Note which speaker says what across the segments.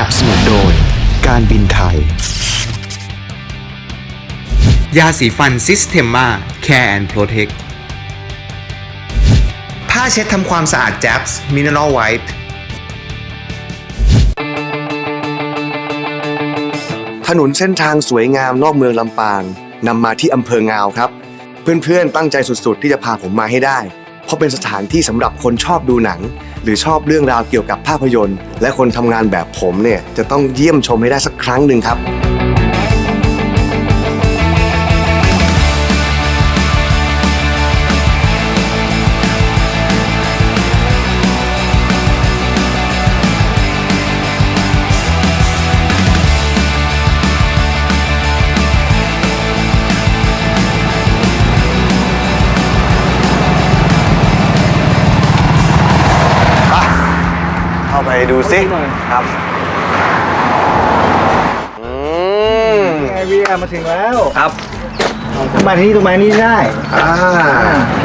Speaker 1: นับสนุนโดย การบินไทย
Speaker 2: ยาสีฟันซิสเ e ม a Care and Protect ผ้าเช็ดทำความสะอาดแจ๊บส์มินเนอรัลไวท์
Speaker 3: ถนนเส้นทางสวยงามนอกเมืองลำปางนำมาที่อำเภองาวครับ เพื่อนๆตั้งใจสุดๆ ที่จะพาผมมาให้ได้เพ ราะเป็นสถานที่สำหรับคนชอบดูหนัง หรือชอบเรื่องราวเกี่ยวกับภาพยนตร์ และคนทำงานแบบผมเนี่ยจะต้องเยี่ยมชมให้ได้สักครั้งหนึ่งครับ ไปดูสิครับอืม
Speaker 4: ไอเวียมาถึงแล้ว
Speaker 3: ครับ
Speaker 4: มาที่นี่ตรงมานี่ได้
Speaker 3: อ่า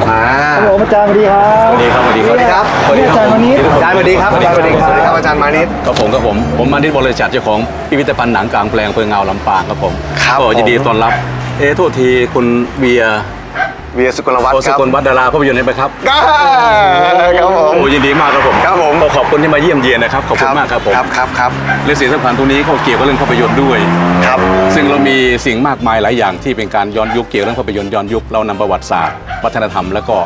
Speaker 3: มา
Speaker 4: ครับผมอาจารย์สวัสดีครับ
Speaker 5: สวัสดีครับสวัสดีครับ
Speaker 3: สวัสดีครับ
Speaker 4: อาจารย์วันนี้
Speaker 3: อาจารย์สวัสดีครับอาจารย์สวัสดีครับสวัสดีครับอาจารย์มานิด
Speaker 5: ครับผมครับผมผมมานิดบริษัทเจ้าของพิพิธภัณฑ์หนังกลางแปลงเพิงเงาลำปางครับผม
Speaker 3: ครับ
Speaker 5: ก็ยินดี
Speaker 3: ผม
Speaker 5: ต้อนรับเอะโทษทีคุณเบียร์
Speaker 3: เวียสุกลวัฒ
Speaker 5: โอ
Speaker 3: น์
Speaker 5: ส
Speaker 3: ครับ
Speaker 5: กลวัฒน์ดาราภาพยนตร์ไหมครับ
Speaker 3: อ่าครับผม
Speaker 5: โอ้ยินดีมากครับผม
Speaker 3: ครับผม
Speaker 5: ก็ขอบคุณที่มาเยี่ยมเยียนนะครับขอบคุณมากครับผม
Speaker 3: ครับครับครับ
Speaker 5: และสิ่งสำคัญตรงนี้เขาเกี่ยวกับเรื่องภาพยนตร์ด้วย
Speaker 3: ครับ
Speaker 5: ซึ่งเรามีสิ่งมากมายหลายอย่างที่เป็นการย้อนยุคเกี่ยวกับเรื่องภาพยนตร์ย้อนยุคเรานำประวัติศาสตร์ วัฒนธรรม แล้วก็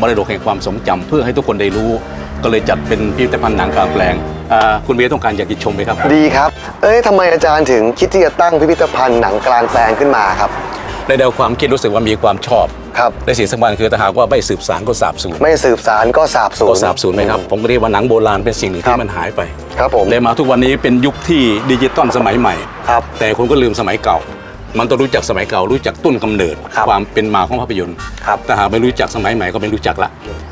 Speaker 5: มรดกแห่งความทรงจำเพื่อให้ทุกคนได้รู้ ก็เลยจัดเป็นพิพิธภัณฑ์หนังกลางแปลงอ่าคุณเบียร์ต้องการอยากจะชมไหมครับ
Speaker 3: ดีครับ เอ้ยทำไมอาจารย์ถึงคิดที่จะตั้งพิพิธภัณฑ์หนังกลางแปลงขึ้นมาครับ
Speaker 5: ในแนวความคิดรู้สึกว่ามีความชอบ
Speaker 3: ครับ
Speaker 5: ในสิ่งสำคัญคือถ้าหากว่าไม่สืบสารก็สาบสูญ
Speaker 3: ไม่สืบสารก็สาบสูญ
Speaker 5: ก็สาบสูญไหมครับ ผมก็เรียกว่าหนังโบราณเป็นสิ่งหนึ่ง
Speaker 3: ครั
Speaker 5: ที่
Speaker 3: บ
Speaker 5: มันหายไป
Speaker 3: ครับผม
Speaker 5: เลยมาทุกวันนี้เป็นยุคที่ดิจิตอลสมัยใหม่
Speaker 3: ครับ
Speaker 5: แต่คนก็ลืมสมัยเก่า มันต้องรู้จักสมัยเก่ารู้จักต้นกำเนิด
Speaker 3: ครับ
Speaker 5: ความเป็นมาของภาพยนตร์
Speaker 3: ครับ
Speaker 5: ถ้าหากไม่รู้จักสมัยใหม่ก็ไม่รู้จักละ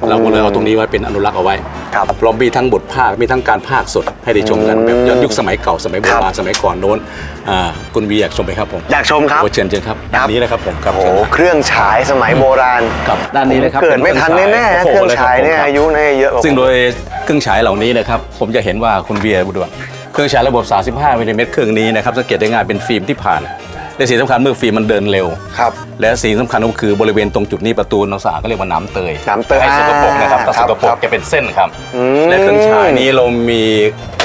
Speaker 5: เราก็เลยเอาตรงนี้ไว้เป็นอนุรักษ์เอาไว้
Speaker 3: ครับ
Speaker 5: เรามีทั้งบทภาคมีทั้งการภาคสดให้ได้ชมกัน
Speaker 3: อืม
Speaker 5: แบบย้อนยุคสมัยเก่าสมัยโบ
Speaker 3: ค
Speaker 5: รา
Speaker 3: รั
Speaker 5: ณ
Speaker 3: บ
Speaker 5: สมัยก่อนโน้นอ่าคุณวีอยากชมไหมครับผม
Speaker 3: อยากชมครับ
Speaker 5: โอ้เชิญเชิญครับ
Speaker 3: ครับ
Speaker 5: ด้านนี้นะครับผมครับ
Speaker 3: โอ้
Speaker 5: เชิญ
Speaker 3: โห
Speaker 5: ครับ
Speaker 3: เครื่องฉายสมัยโบราณ
Speaker 5: ครับ ด้านนี้นะครับ
Speaker 3: เกิดไม่ทันแน่ๆนะเครื่องฉายเนี่ยอายุเนี่ยเยอะกว่า
Speaker 5: ซึ่งโดยเครื่องฉายเหล่านี้นะครับผมจะเห็นว่าคุณเบียร์บุดวเครื่องฉายระบบ 35มิลลิเมตรเครื่องนี้นะครับสังเกตได้ง่ายเป็นฟิล์มที่ผ่าน และสิ่งสำคัญเมื่อฟิล์มมันเดินเร็ว
Speaker 3: ครับ
Speaker 5: และสิ่งสำคัญก็คือบริเวณตรงจุดนี้ประตูนักศึกษาก็เรียกว่าน้ำเตย
Speaker 3: น้ำเตย
Speaker 5: ให้สกปรกนะครับถ้า
Speaker 3: ครั
Speaker 5: ส
Speaker 3: บ
Speaker 5: กปร
Speaker 3: ครั
Speaker 5: ก
Speaker 3: บ
Speaker 5: จะเป็นเส้นครับ
Speaker 3: อืม
Speaker 5: และเครื่องฉายนี้เรามี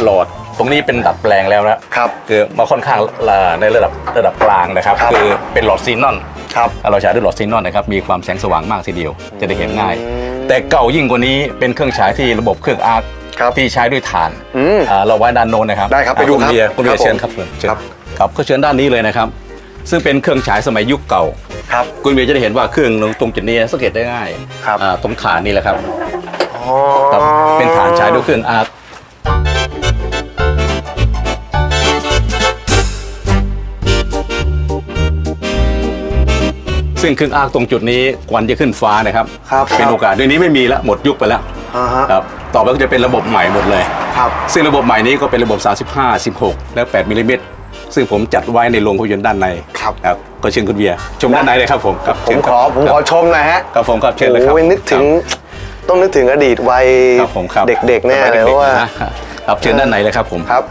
Speaker 5: หลอดตรงนี้เป็นดัดแปลงแล้วนะครับคือมาค่อนข้างละในระดับระดับกลางนะครับ
Speaker 3: ครับ
Speaker 5: คือเป็นหลอดซีนอน
Speaker 3: ครับ
Speaker 5: เราใช้ด้วยหลอดซีนอนนะครับมีความแสงสว่างมากทีเดียวจะได้เห็นง่าย แต่เก่ายิ่งกว่านี้เป็นเครื่องฉายที่ระบบเครื่องอาร์ต
Speaker 3: ครับ
Speaker 5: ที่ใช้ด้วยถ่าน
Speaker 3: อืม
Speaker 5: อ่าเราไว้ด้านโน้นนะครับ
Speaker 3: ได้ครับไปดู
Speaker 5: อ่า
Speaker 3: ครับ
Speaker 5: ณเบียร์คุณเบีย
Speaker 3: ครับ
Speaker 5: ร์เชิญ
Speaker 3: ผม
Speaker 5: ครับเชิญ
Speaker 3: ครับ
Speaker 5: ครับก็เชิญด้านนี้เลยนะครับ ซึ่งเป็นเครื่องฉายสมัยยุคเก่า
Speaker 3: ครับ
Speaker 5: คุณเบียร์จะได้เห็นว่าเครื่องตรงจุดนี้สังเกตได้ง่าย
Speaker 3: ครับ
Speaker 5: อ่าตรงฐานนี่แหละครับ
Speaker 3: อ๋อ
Speaker 5: ครับ เป็นฐานใช้ด้วยเครื่องอาร์ตซึ่งเครื่องอาร์ตตรงจุดนี้ควันจะขึ้นฟ้านะครับ
Speaker 3: ครับ
Speaker 5: เป็นโอกาสเดี๋ยวนี้ไม่มีแล้วหมดยุคไปแล้ว
Speaker 3: อ่าฮะ
Speaker 5: ครับต่อไปก็จะเป็นระบบใหม่หมดเลย
Speaker 3: ครับ
Speaker 5: ซึ่งระบบใหม่นี้ก็เป็นระบบ 35 16 และ 8มิลลิเมตร ซึ่งผมจัดไว้ในโรงภาพยนตร์ด้านใน
Speaker 3: ครับ
Speaker 5: ครับก็เชิญคุณเบียร์ชมด้านในเลยครับผมครับ
Speaker 3: ผม
Speaker 5: เชิญ
Speaker 3: ข
Speaker 5: ครับ
Speaker 3: อผมขอชมหน่อยฮะ
Speaker 5: ครับผมครับเชิญเลยครับ
Speaker 3: โอ้ยนึกถึงต้องนึกถึงอดีตวัย
Speaker 5: ครับผมครับ
Speaker 3: เด็กๆแน่เลย
Speaker 5: ด็กๆ
Speaker 3: เพราะว่า
Speaker 5: นะครับเชิญด้านในเลยครับผม
Speaker 3: ครับ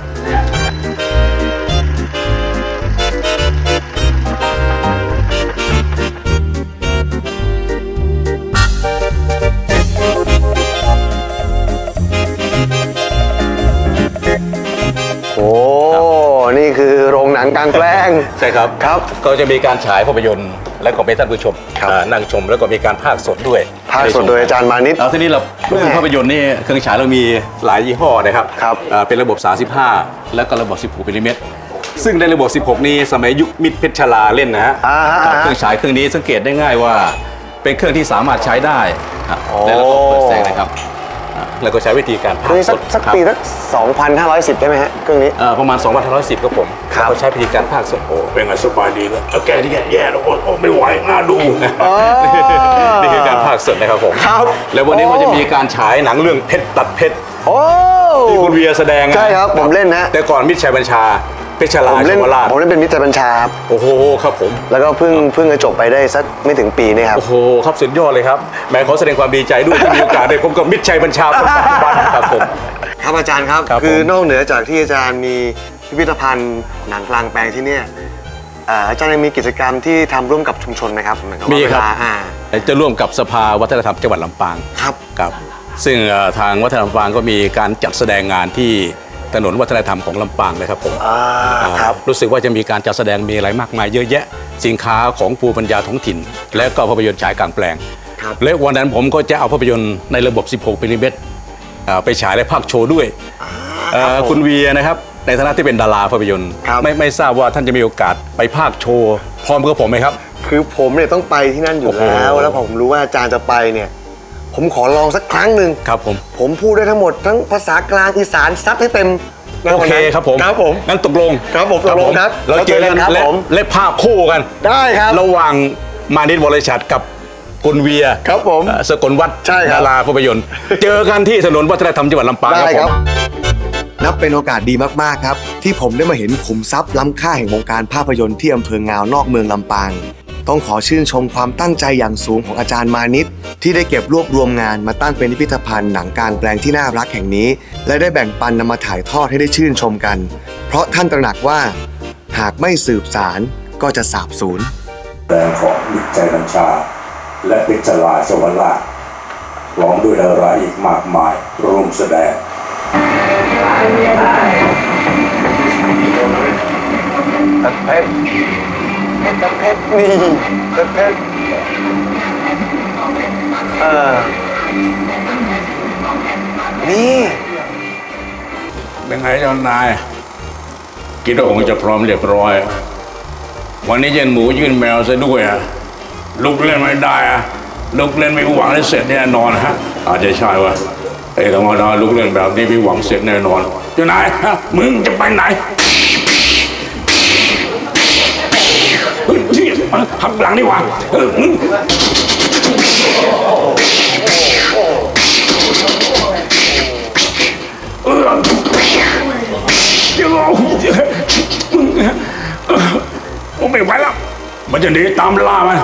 Speaker 3: คือโรงหนังกลางแปลง
Speaker 5: ใช่ครับ
Speaker 3: ครับ
Speaker 5: ก็จะมีการฉายภาพยนตร์และก็เป็นท่านผู้ชม
Speaker 3: ครับ
Speaker 5: อ่านั่งชมแล้วก็มีการภาคสดด้วย
Speaker 3: ภาคสดโดยอาจารย์มานิด
Speaker 5: เอาทีนี้เราเรื่องภาพยนตร์นี่เครื่องฉายเรามีหลายยี่ห้อนะครับ
Speaker 3: ครับ
Speaker 5: อ่าเป็นระบบ 35 แล้วก็ระบบ 16มิลลิเมตรซึ่งในระบบ 16 นี้สมัยยุคมิตรเพชรชลาเล่นนะฮะ
Speaker 3: อ่าฮะ
Speaker 5: ครับ
Speaker 3: อ่าฮะ
Speaker 5: เครื่องฉายเครื่องนี้สังเกตได้ง่ายว่า เป็นเครื่องที่สามารถใช้ได้ครับ
Speaker 3: โอ้
Speaker 5: แล้วเราก็เปิดแสงนะครับอ่า แล้วก็ใช้วิธีการ
Speaker 3: เค
Speaker 5: ภา
Speaker 3: รื่อง
Speaker 5: ค
Speaker 3: นี้
Speaker 5: ส
Speaker 3: สัก
Speaker 5: ด
Speaker 3: สัก
Speaker 5: ครับ
Speaker 3: ปีสัก2,510ได้ไหมฮะเครื่องนี้
Speaker 5: เอ่อประมาณ2,510ครับผม
Speaker 3: ครับ
Speaker 5: แล้วก็ใช้วิธีการภาคสดโอ้เป็นไงสบายดีเลยเอาแกที่แกแย่แล้วโอ้โอ้ไม่ไหวน่าดู นี่คือการภาคสดนะครับผม
Speaker 3: ครับ
Speaker 5: แล้ววันนี้ก็จะมีการฉายหนังเรื่องเพชรตัดเพชร
Speaker 3: โอ้
Speaker 5: ที่คุณเวียแสดงอะ
Speaker 3: ใช่ครับผมเล่นนะ
Speaker 5: แต่ก่อนมิตรชัยบัญชา เพชรลา
Speaker 3: ผมเล่น
Speaker 5: ชวราช
Speaker 3: ผมเล่นเป็นมิตรบัญชาครับ
Speaker 5: โอ้โหครับผม
Speaker 3: แล้วก็เพิ่งเพิ่งจะจบไปได้สักไม่ถึงปีนี่ครับ
Speaker 5: โอ้โหครับสุดยอดเลยครับแหม่ขอแสดงความดีใจด้วยที่มีโอกาสได้พบกับมิตรชัยบัญชาคนปัจจุบันครับผม
Speaker 3: ครับอาจารย์ครับ
Speaker 5: ครับ
Speaker 3: คือ
Speaker 5: ผม
Speaker 3: นอกเหนือจากที่อาจารย์มีพิพิธภัณฑ์หนังกลางแปลงที่เนี่ยเอ่ออาจารย์ยังมีกิจกรรมที่ทำร่วมกับชุมชนไหมครับเหอนกับว่า
Speaker 5: มีครับ
Speaker 3: เวลาอ่า
Speaker 5: จะร่วมกับสภาวัฒนธรรมจังหวัดลำปาง
Speaker 3: ครับ
Speaker 5: ครับซึ่งเอ่อทางวัฒนธรรมลำปางก็มีการจัดแสดงงานที่ ถนนวัฒนธรรมของลำปางเลยครับผม
Speaker 3: อ่าครับ
Speaker 5: รู้สึกว่าจะมีการจัดแสดงมีอะไรมากมายเยอะแยะ สินค้าของภูมิปัญญาท้องถิ่น และก็ภาพยนตร์ฉายกลางแปลง
Speaker 3: ครับ
Speaker 5: และวันนั้นผมก็จะเอาภาพยนตร์ในระบบ 16มิลลิเมตรอ่าไปฉายและภาคโชว์ด้วยเอ่อ
Speaker 3: รับผม
Speaker 5: คุณเวียนะครับ ในฐานะที่เป็นดาราภาพยนตร์
Speaker 3: ครับ
Speaker 5: ไม่ไม่ทราบว่าท่านจะมีโอกาสไปภาคโชว์พร้อมกับผมไหมครับ
Speaker 3: คือผมเนี่ยต้องไปที่นั่นอยู่
Speaker 5: โอ้โห
Speaker 3: แล้วแล้วผมรู้ว่าอาจารย์จะไปเนี่ย ผมขอลองสักครั้งหนึ่ง
Speaker 5: ครับผม
Speaker 3: ผมพูดได้ทั้งหมดทั้งภาษากลางอีสานซัดให้เต็มใน
Speaker 5: โอ
Speaker 3: วัน
Speaker 5: เค
Speaker 3: นั้น
Speaker 5: ครับผม
Speaker 3: ครับผม
Speaker 5: งั้นตกลง
Speaker 3: ครับผมตกลงครับ
Speaker 5: เราเจอกัน
Speaker 3: ครับ
Speaker 5: และ
Speaker 3: ผม
Speaker 5: และภาพคู่กัน
Speaker 3: ได้ครับ
Speaker 5: ระหว่างมานิดวรชัดกับคุณเวีย
Speaker 3: ครับผม
Speaker 5: เอ่อสกลวัฒน์
Speaker 3: ใช่ครับ
Speaker 5: ดาราภาพยนตร์ เจอกันที่ถนนวัฒนธรรมจังหวัดลำปาง
Speaker 3: ได้
Speaker 5: ครับ
Speaker 3: ค
Speaker 5: ผ
Speaker 3: รับ
Speaker 5: ม
Speaker 3: นับเป็นโอกาสดีมากๆครับ ที่ผมได้มาเห็นขุมทรัพย์ล้ำค่าแห่งวงการภาพยนตร์ที่อำเภองาวนอกเมืองลำปาง ต้องขอชื่นชมความตั้งใจอย่างสูงของอาจารย์มานิตที่ได้เก็บรวบรวมงานมาตั้งเป็นพิพิธภัณฑ์หนังกลางแปลงที่น่ารักแห่งนี้ และได้แบ่งปันนำมาถ่ายทอดให้ได้ชื่นชมกัน เพราะท่านตระหนักว่า หากไม่สืบสารก็จะสาบสูญ
Speaker 6: แรงของมิตรใจบัญชา และเพชรลาสวรรค์พร้อมด้วยดาราอีกมากมายร่วมแสดง
Speaker 3: ตะเพชร ตะเพชรนี่เพชรเออนี่
Speaker 5: เป็นไงเจ้านายคิดว่าคงจะพร้อมเรียบร้อย วันนี้เย็นหมูยื่นแมวซะด้วยอะลุกเล่นไม่ได้อะลุกเล่นไม่หวังได้เสร็จแน่นอนฮะ อาจจะใช่ว่าไอ้ธรรมดาลุกเล่นแบบนี้ไม่หวังเสร็จแน่นอนเจ้านายฮะมึงจะไปไหนเฮ้ย หักหลังดีกว่าเออมึงเดี๋ยวผมไม่ไหวแล้ว มันจะหนีตามล่ามัน